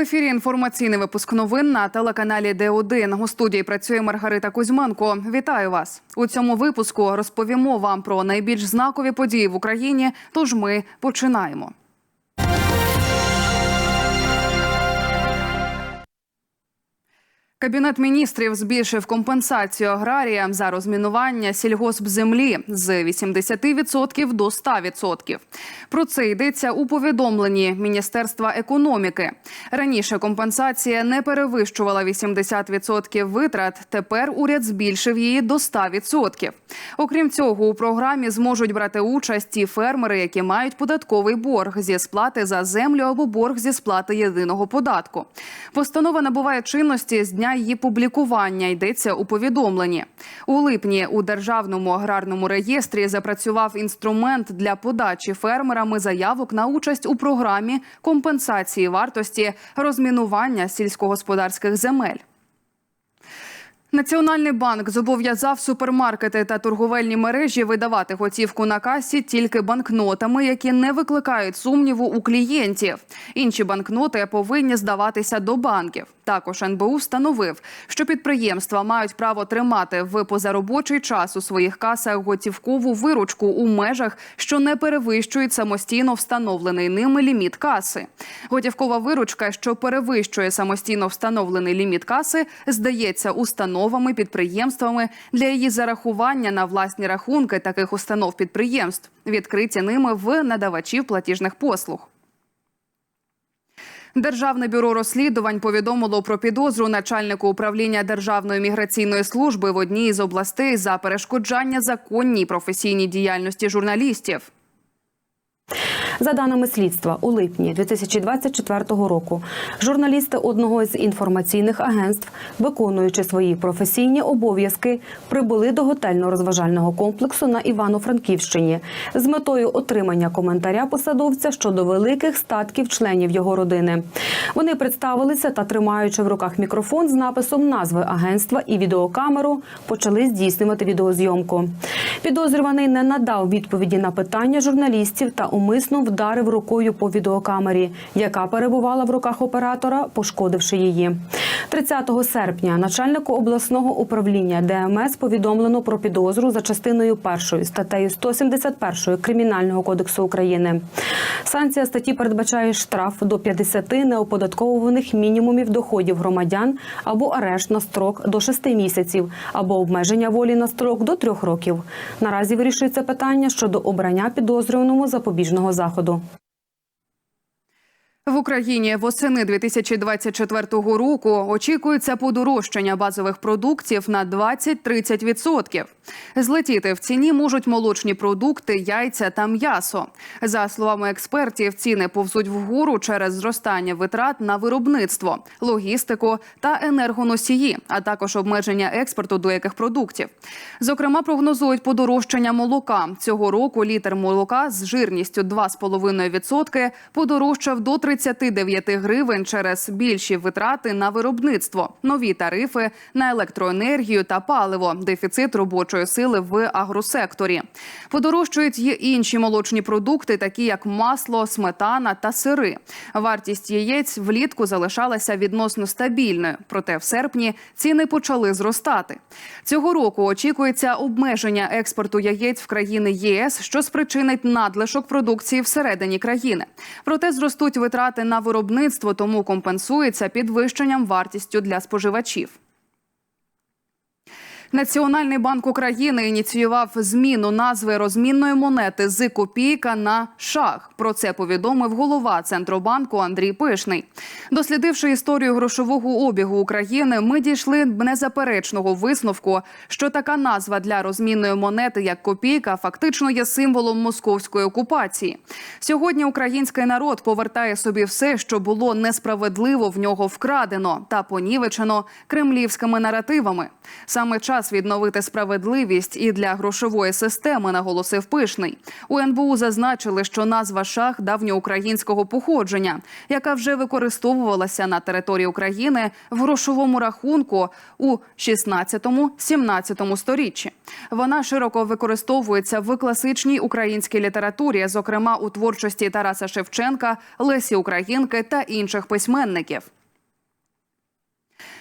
ефірі інформаційний випуск новин на телеканалі Д1. У студії працює Маргарита Кузьменко. Вітаю вас у цьому випуску. Розповімо вам про найбільш знакові події в Україні. Тож ми починаємо. Кабінет міністрів збільшив компенсацію аграріям за розмінування сільгоспземлі з 80% до 100%. Про це йдеться у повідомленні Міністерства економіки. Раніше компенсація не перевищувала 80% витрат. Тепер уряд збільшив її до 100%. Окрім цього, у програмі зможуть брати участь ті фермери, які мають податковий борг зі сплати за землю або борг зі сплати єдиного податку. Постанова набуває чинності з дня її публікування. Йдеться у повідомленні. У липні у державному аграрному реєстрі запрацював інструмент для подачі фермерами заявок на участь у програмі компенсації вартості розмінування сільськогосподарських земель. Національний банк зобов'язав супермаркети та торговельні мережі видавати готівку на касі тільки банкнотами, які не викликають сумніву у клієнтів. Інші банкноти повинні здаватися до банків. Також НБУ встановив, що підприємства мають право тримати в позаробочий час у своїх касах готівкову виручку у межах, що не перевищують самостійно встановлений ними ліміт каси. Готівкова виручка, що перевищує самостійно встановлений ліміт каси, здається установами підприємствами для її зарахування на власні рахунки таких установ підприємств, відкриті ними в надавачів платіжних послуг. Державне бюро розслідувань повідомило про підозру начальнику управління Державної міграційної служби в одній із областей за перешкоджання законній професійній діяльності журналістів. За даними слідства, у липні 2024 року журналісти одного з інформаційних агентств, виконуючи свої професійні обов'язки, прибули до готельно-розважального комплексу на Івано-Франківщині з метою отримання коментаря посадовця щодо великих статків членів його родини. Вони представилися та, тримаючи в руках мікрофон з написом назви агентства і відеокамеру, почали здійснювати відеозйомку. Підозрюваний не надав відповіді на питання журналістів та умисно вдарив рукою по відеокамері, яка перебувала в руках оператора, пошкодивши її. 30 серпня начальнику обласного управління ДМС повідомлено про підозру за частиною першої статтею 171 Кримінального кодексу України. Санкція статті передбачає штраф до 50 неоподатковуваних мінімумів доходів громадян або арешт на строк до 6 місяців, або обмеження волі на строк до 3 років. Наразі вирішується питання щодо обрання підозрюваному запобіжного заходу. В Україні восени 2024 року очікується подорожчання базових продуктів на 20-30%. Злетіти в ціні можуть молочні продукти, яйця та м'ясо. За словами експертів, ціни повзуть вгору через зростання витрат на виробництво, логістику та енергоносії, а також обмеження експорту деяких продуктів. Зокрема, прогнозують подорожчання молока цього року. Літр молока з жирністю 2,5% подорожчав до 39 гривень через більші витрати на виробництво, нові тарифи на електроенергію та паливо, дефіцит робочої сили в агросекторі. Подорожчують й інші молочні продукти, такі як масло, сметана та сири. Вартість яєць влітку залишалася відносно стабільною, проте в серпні ціни почали зростати. Цього року очікується обмеження експорту яєць в країни ЄС, що спричинить надлишок продукції всередині країни. Проте зростуть витрати на виробництво, тому компенсується підвищенням вартістю для споживачів. Національний банк України ініціював зміну назви розмінної монети з копійка на шах. Про це повідомив голова центробанку Андрій Пишний. Дослідивши історію грошового обігу України, ми дійшли незаперечного висновку, що така назва для розмінної монети, як копійка, фактично є символом московської окупації. Сьогодні український народ повертає собі все, що було несправедливо в нього вкрадено та понівечено кремлівськими наративами. Саме час час відновити справедливість і для грошової системи, наголосив пишний. У НБУ зазначили, що назва шах давньоукраїнського походження, яка вже використовувалася на території України в грошовому рахунку у 16-17 сторіччі. Вона широко використовується в класичній українській літературі, зокрема у творчості Тараса Шевченка, Лесі Українки та інших письменників.